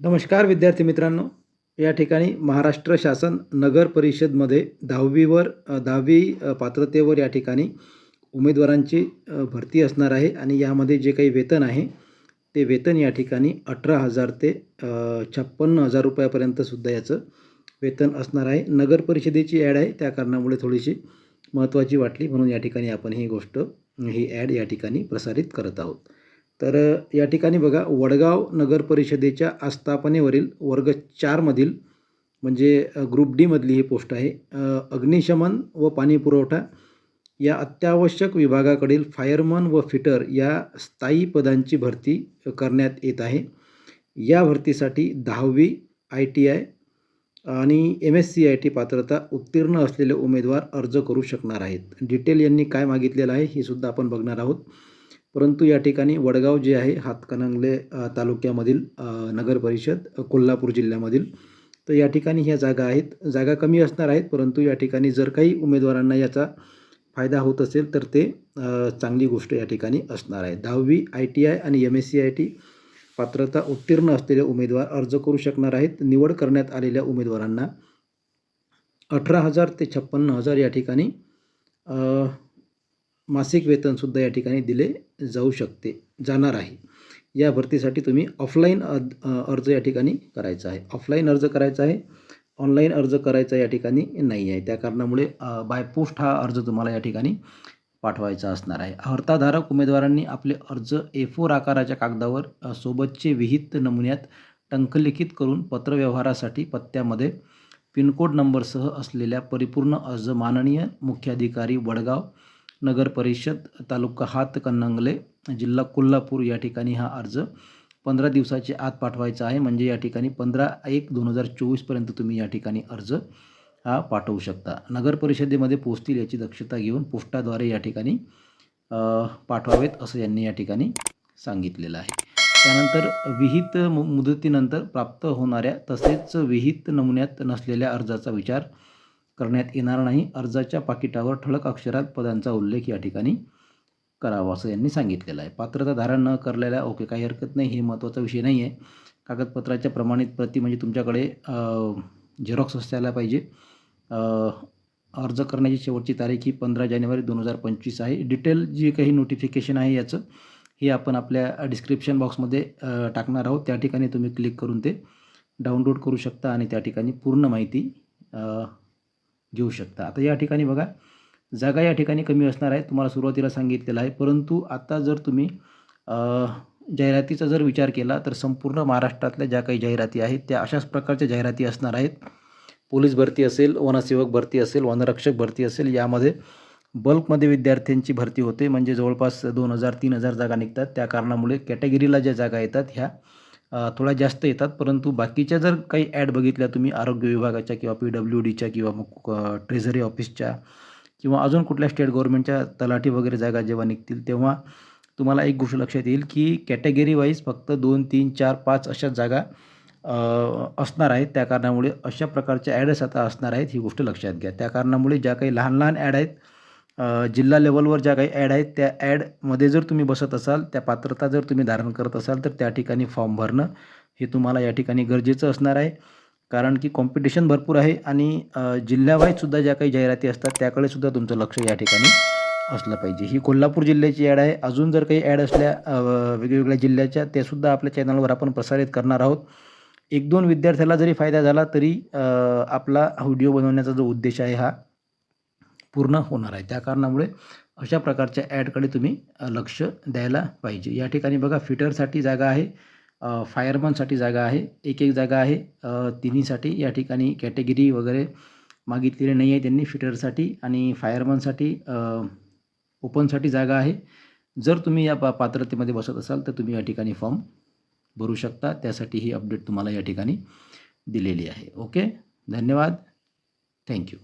नमस्कार विद्यार्थी मित्रांनो. या ठिकाणी महाराष्ट्र शासन नगर परिषदमध्ये दहावीवर दहावी पात्रतेवर या ठिकाणी उमेदवारांची भरती असणार आहे आणि यामध्ये जे काही वेतन आहे ते वेतन या ठिकाणी अठरा हजार ते छप्पन्न हजार रुपयापर्यंत सुद्धा याचं वेतन असणार आहे. नगर परिषदेची ॲड आहे त्या कारणामुळे थोडीशी महत्त्वाची वाटली म्हणून या ठिकाणी आपण ही गोष्ट ही ॲड या ठिकाणी प्रसारित करत आहोत. तर या ठिकाणी बघा वडगाव नगर परिषदेच्या आस्थापनेवरील वर्ग चारमधील म्हणजे ग्रुप डीमधली ही पोस्ट आहे. अग्निशमन व पाणी पुरवठा या अत्यावश्यक विभागाकडील फायरमन व फिटर या स्थायी पदांची भरती करण्यात येत आहे. या भरतीसाठी दहावी आय टी आय आणि M S C I T पात्रता उत्तीर्ण असलेले उमेदवार अर्ज करू शकणार आहेत. डिटेल यांनी काय मागितलेलं आहे हे सुद्धा आपण बघणार आहोत. परंतु या ठिकाणी वडगाव जे आहे हातकणंगले तालुक्यामधील नगरपरिषद नगर परिषद कोल्हापूर जिल्ह्यामधील तर या ठिकाणी ह्या जागा आहेत. जागा कमी असणार आहेत परंतु या ठिकाणी जर काही उमेदवारांना याचा फायदा होत असेल तर ते चांगली गोष्ट या ठिकाणी असणार आहे. दहावी आय टी आय आणि M S C I T पात्रता उत्तीर्ण असलेले उमेदवार अर्ज करू शकणार आहेत. निवड करण्यात आलेल्या उमेदवारांना अठरा हजार ते छप्पन्न हजार या ठिकाणी मासिक वेतनसुद्धा या ठिकाणी दिले जाऊ शकते जाणार आहे. या भरतीसाठी तुम्ही ऑफलाईन अर्ज या ठिकाणी करायचा आहे. ऑफलाईन अर्ज करायचा आहे ऑनलाईन अर्ज करायचा या ठिकाणी नाही आहे. त्या कारणामुळे बाय पोस्ट हा अर्ज तुम्हाला या ठिकाणी पाठवायचा असणार आहे. अर्ताधारक उमेदवारांनी आपले अर्ज ए फोर आकाराच्या कागदावर सोबतचे विहित नमुन्यात टंकलिखित करून पत्रव्यवहारासाठी पत्त्यामध्ये पिनकोड नंबरसह असलेल्या परिपूर्ण अर्ज माननीय मुख्याधिकारी वडगाव नगर परिषद तालुका हातकणंगले जिल्हा कोल्हापूर या ठिकाणी हा अर्ज पंधरा दिवसाच्या आत पाठवायचा आहे. म्हणजे या ठिकाणी पंधरा एक दोन हजार चोवीसपर्यंत तुम्ही या ठिकाणी अर्ज हा पाठवू शकता. नगर परिषदेमध्ये पोचतील याची दक्षता घेऊन पोस्टाद्वारे या ठिकाणी पाठवावेत असं यांनी या ठिकाणी सांगितलेलं आहे. त्यानंतर विहित मु मुदतीनंतर प्राप्त होणाऱ्या तसेच विहित नमुन्यात नसलेल्या अर्जाचा विचार करण्यात येणार नाही. अर्जाच्या पाकिटावर ठळक अक्षरात पदांचा उल्लेख या ठिकाणी करावा असं यांनी सांगितलेलं आहे. पात्रता धारण न करलेल्या ओके काही हरकत नाही हे महत्त्वाचा विषय नाही आहे. कागदपत्राच्या प्रमाणित प्रती म्हणजे तुमच्याकडे झेरॉक्स असायला पाहिजे. अर्ज करण्याची शेवटची तारीख ही पंधरा जानेवारी दोन हजार पंचवीस आहे. डिटेल जी काही नोटिफिकेशन आहे याचं हे आपण आपल्या डिस्क्रिप्शन बॉक्समध्ये टाकणार आहोत. त्या ठिकाणी तुम्ही क्लिक करून ते डाउनलोड करू शकता आणि त्या ठिकाणी पूर्ण माहिती घेऊ शकता. आता या ठिकाणी बघा जागा या ठिकाणी कमी असणार आहे. तुम्हाला सुरुवातीला सांगितलेलं आहे. परंतु आता जर तुम्ही जाहिरातीचा जर विचार केला तर संपूर्ण महाराष्ट्रातल्या ज्या काही जाहिराती आहेत त्या अशाच प्रकारच्या जाहिराती असणार आहेत. पोलीस भरती असेल वनसेवक भरती असेल वनरक्षक भरती असेल यामध्ये बल्कमध्ये विद्यार्थ्यांची भरती होते. म्हणजे जवळपास दोन हजार तीन हजार जागा निघतात. त्या कारणामुळे कॅटेगरीला ज्या जागा येतात ह्या थोड्या जास्त येतात. परंतु बाकीच्या जर काही ॲड बघितल्या तुम्ही आरोग्य विभागाच्या किंवा पी डब्ल्यू डीच्या किंवा मग ट्रेझरी ऑफिसच्या किंवा अजून कुठल्या स्टेट गव्हर्नमेंटच्या तलाठी वगैरे जागा जेव्हा निघतील तेव्हा तुम्हाला एक गोष्ट लक्षात येईल की कॅटेगरी वाईज फक्त दोन तीन चार पाच अशा जागा असणार आहेत. त्या कारणामुळे अशा प्रकारच्या ॲडच आता असणार आहेत ही गोष्ट लक्षात घ्या. त्या कारणामुळे ज्या काही लहान लहान ॲड आहेत जिल्हा लेवलवर ज्या काही ॲड आहेत त्या ॲडमध्ये जर तुम्ही बसत असाल त्या पात्रता जर तुम्ही धारण करत असाल तर त्या ठिकाणी फॉर्म भरणं हे तुम्हाला या ठिकाणी गरजेचं असणार आहे. कारण की कॉम्पिटिशन भरपूर आहे आणि जिल्ह्यावाईजसुद्धा ज्या काही जाहिराती असतात त्याकडे सुद्धा तुमचं लक्ष या ठिकाणी असलं पाहिजे. ही कोल्हापूर जिल्ह्याची ॲड आहे. अजून जर काही ॲड असल्या वेगवेगळ्या जिल्ह्याच्या त्यासुद्धा आपल्या चॅनलवर आपण प्रसारित करणार आहोत. एक दोन विद्यार्थ्याला जरी फायदा झाला तरी आपला व्हिडिओ बनवण्याचा जो उद्देश आहे हा पूर्ण होणार आहे. त्या कारणामुळे अशा प्रकारच्या ॲडकडे तुम्ही लक्ष द्यायला पाहिजे. या ठिकाणी बघा फिटरसाठी जागा आहे फायरमनसाठी जागा आहे एक एक जागा आहे तिन्हीसाठी या ठिकाणी कॅटेगरी वगैरे मागितलेली नाही आहे त्यांनी. फिटरसाठी आणि फायरमनसाठी ओपनसाठी जागा आहे. जर तुम्ही या पा पात्रतेमध्ये बसत असाल तर तुम्ही या ठिकाणी फॉर्म भरू शकता. त्यासाठी ही अपडेट तुम्हाला या ठिकाणी दिलेली आहे. ओके? धन्यवाद. थँक्यू.